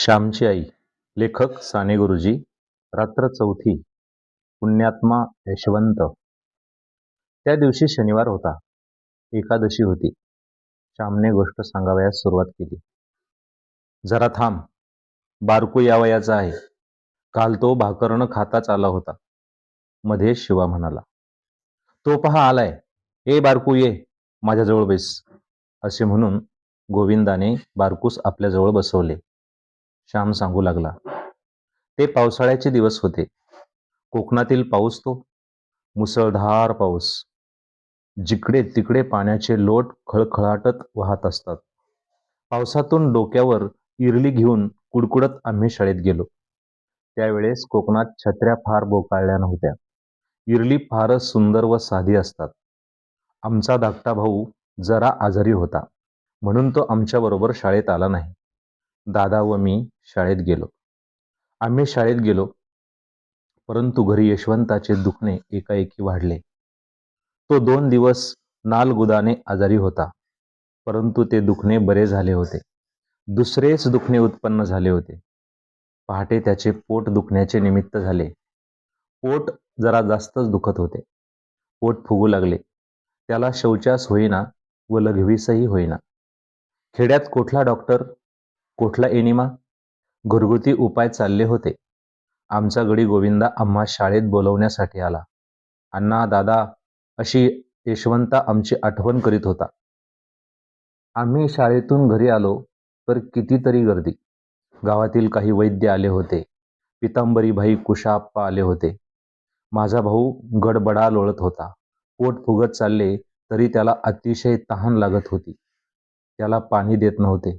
श्यामची आई लेखक साने गुरुजी रात्र चौथी पुण्यात्मा यशवंत. त्या दिवशी शनिवार होता. एकादशी होती. श्यामने गोष्ट सांगावयास सुरुवात केली. जरा थांब. बारकू यावयाचा आहे. काल तो भाकरनं खाताच आला होता. मध्ये शिवा म्हणाला. तो पहा आलाय. ए बारकू ये. माझ्याजवळ बेस. असे म्हणून गोविंदाने बारकूस आपल्याजवळ बसवले. श्याम सांगू लागला. ते पावसाळ्याचे दिवस होते. कोकणातील पाऊस तो मुसळधार पाऊस. जिकडे तिकडे पाण्याचे लोट खळखळाटत वाहत असतात. पावसातून डोक्यावर इरली घेऊन कुडकुडत आम्ही शाळेत गेलो. त्यावेळेस कोकणात छत्र्या फार बोकाळल्या नव्हत्या. इरली फारच सुंदर व साधी असतात. आमचा धाकटा भाऊ जरा आजारी होता. म्हणून तो आमच्याबरोबर शाळेत आला नाही. दादा व मी शाळेत गेलो. आम्ही शाळेत गेलो परंतु घरी यशवंताचे दुखणे एकाएकी वाढले. तो दोन दिवस नालगुदाने आजारी होता परंतु ते दुखणे बरे झाले होते. दुसरेच दुखणे उत्पन्न झाले होते. पहाटे त्याचे पोट दुखण्याचे निमित्त झाले. पोट जरा जास्तच दुखत होते. पोट फुगू लागले. त्याला शौचास होईना व लघवीसही होईना. खेड्यात कुठला डॉक्टर? कोठला एनिमा? घरगुती उपाय चालले होते. आमचा गडी गोविंदा आम्हा शाळेत बोलवण्यासाठी आला. अण्णा दादा अशी यशवंता आमची आठवण करीत होता. आम्ही शाळेतून घरी आलो तर कितीतरी गर्दी. गावातील काही वैद्य आले होते. पितांबरीभाई कुशाप्पा आले होते. माझा भाऊ गडबडा लोळत होता. पोट फुगत चालले तरी त्याला अतिशय तहान लागत होती. त्याला पाणी देत नव्हते.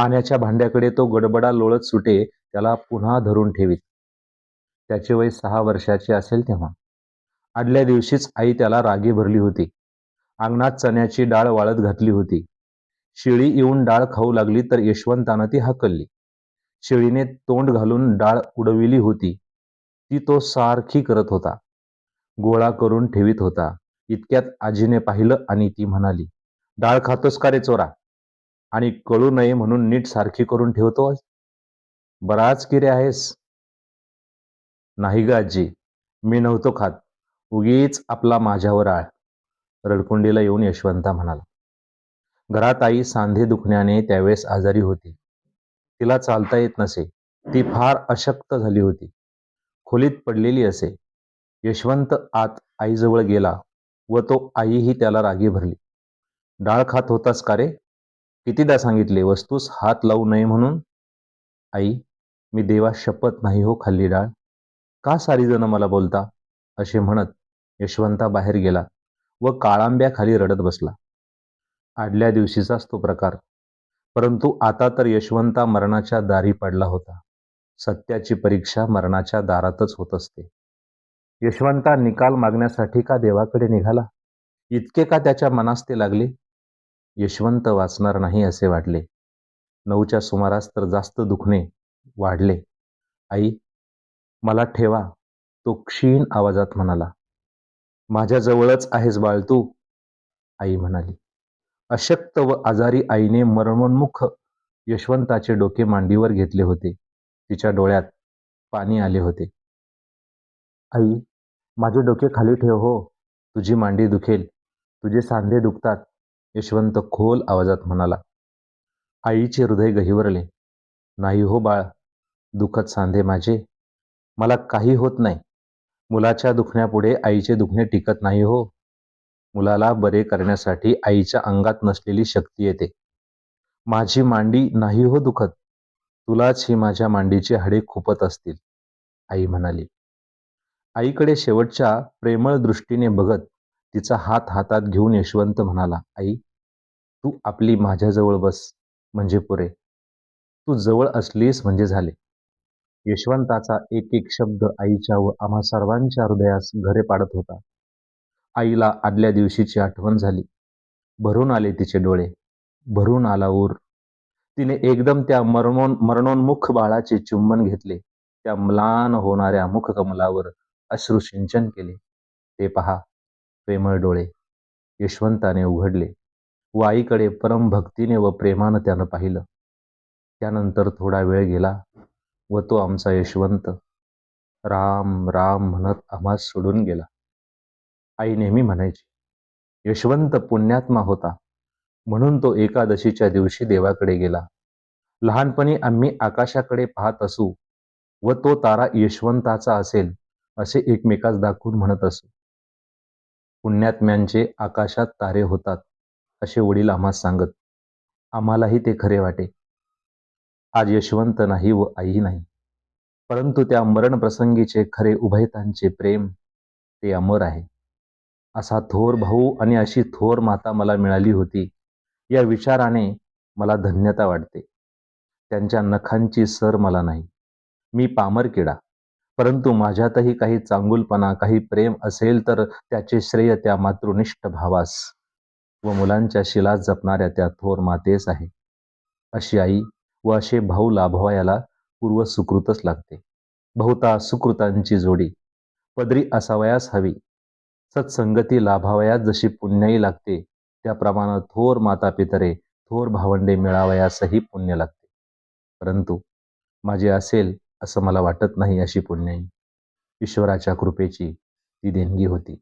पाण्याच्या भांड्याकडे तो गडबडा लोळत सुटे त्याला पुन्हा धरून ठेवीत. त्याचे वय सहा वर्षाचे असेल तेव्हा. आदल्या दिवशीच आई त्याला रागी भरली होती. अंगणात चण्याची डाळ वाळत घातली होती. शिळी येऊन डाळ खाऊ लागली तर यशवंतानं ती हाकलली. शेळीने तोंड घालून डाळ उडविली होती. ती तो सारखी करत होता. गोळा करून ठेवीत होता. इतक्यात आजीने पाहिलं आणि ती म्हणाली डाळ खातोस का रे चोरा? आणि कळू नये म्हणून नीट सारखी करून ठेवतो. बराच किरे आहेस. नाही ग आजी मी नव्हतो खात. उगीच आपला माझ्यावर आळ. रडकुंडीला येऊन यशवंता म्हणाला. घरात आई सांधे दुखण्याने त्यावेळेस आजारी होती. तिला चालता येत नसे. ती फार अशक्त झाली होती. खोलीत पडलेली असे. यशवंत आत आईजवळ गेला व तो आईही त्याला रागी भरली. डाळ खात होतास का रे? कितीदा सांगितले वस्तूस हात लावू नये म्हणून. आई मी देवा शपथ नाही हो खाल्ली डाळ. का सारी जण मला बोलता? असे म्हणत यशवंता बाहेर गेला व काळांब्याखाली रडत बसला. आदल्या दिवशीचाच तो प्रकार. परंतु आता तर यशवंता मरणाच्या दारी पडला होता. सत्याची परीक्षा मरणाच्या दारातच होत असते. यशवंता निकाल मागण्यासाठी का देवाकडे निघाला? इतके का त्याच्या मनास ते लागले? यशवंत वाचणार नाही असे वाटले. नऊच्या सुमारास तर जास्त दुखणे वाढले. आई मला ठेवा तो क्षीण आवाजात म्हणाला. माझ्याजवळच आहेस बाळ तू आई म्हणाली. अशक्त व आजारी आईने मरणोन्मुख यशवंताचे डोके मांडीवर घेतले होते. तिच्या डोळ्यात पाणी आले होते. आई माझे डोके खाली ठेव हो. तुझी मांडी दुखेल. तुझे सांधे दुखतात. यशवंत खोल आवाजात म्हणाला आईचे हृदय गहिवरले. नाही हो बाळ दुखत सांधे माझे. मला काही होत नाही. मुलाच्या दुखण्यापुढे आईचे दुखणे टिकत नाही हो. मुलाला बरे करण्यासाठी आईच्या अंगात नसलेली शक्ती येते. माझी मांडी नाही हो दुखत. तुलाच ही माझ्या मांडीची हाडे खुपत असतील आई म्हणाली. आईकडे शेवटच्या प्रेमळ दृष्टीने बघत तिचा हात हातात घेऊन यशवंत म्हणाला आई तू आपली माझ्याजवळ बस म्हणजे पुरे. तू जवळ असलीस म्हणजे झाले. यशवंताचा एक एक शब्द आईच्या व आम्हा सर्वांच्या हृदयास घरे पाडत होता. आईला आदल्या दिवशीची आठवण झाली. भरून आले तिचे डोळे. भरून आला ऊर. तिने एकदम त्या मरणोन मरणोन्मुख बाळाचे चुंबन घेतले. त्या म्लान होणाऱ्या मुखकमलावर अश्रू सिंचन केले. ते पहा प्रेमळ डोळे यशवंताने उघडले. व आईकडे परम भक्तीने व प्रेमानं त्यानं पाहिलं. त्यानंतर थोडा वेळ गेला व तो आमचा यशवंत राम राम म्हणत आम्हास सोडून गेला. आई नेहमी म्हणायची यशवंत पुण्यात्मा होता म्हणून तो एकादशीच्या दिवशी देवाकडे गेला. लहानपणी आम्ही आकाशाकडे पाहत असू व तो तारा यशवंताचा असेल असे एकमेकास दाखवून म्हणत असू. पुण्यात्म्यांचे आकाशात तारे होतात असे वडील आम्हास सांगत. आम्हालाही ते खरे वाटे. आज यशवंत नाही व आई नाही. परंतु त्या मरण प्रसंगीचे खरे उभयतांचे प्रेम ते अमर आहे. असा थोर भाऊ आणि अशी थोर माता मला मिळाली होती. या विचाराने मला धन्यता वाटते. त्यांच्या नखांची सर मला नाही. मी पामर किडा परंतु माझ्यातही काही चांगुलपणा काही प्रेम असेल तर त्याचे श्रेय त्या मातृनिष्ठ भावास व मुलांच्या शिला जपणाऱ्या त्या थोर मातेस आहे. अशी आई व असे भाऊ लाभवायाला पूर्व सुकृतच लागते. बहुता सुकृतांची जोडी. पदरी असावयास हवी. सत्संगती लाभावयास जशी पुण्याई लागते त्याप्रमाणे थोर माता पितरे थोर भावंडे मिळावयासही पुण्य लागते. परंतु माझे असेल असं मला वाटत नाही अशी पुण्याई ईश्वराच्या कृपेची ती देणगी होती.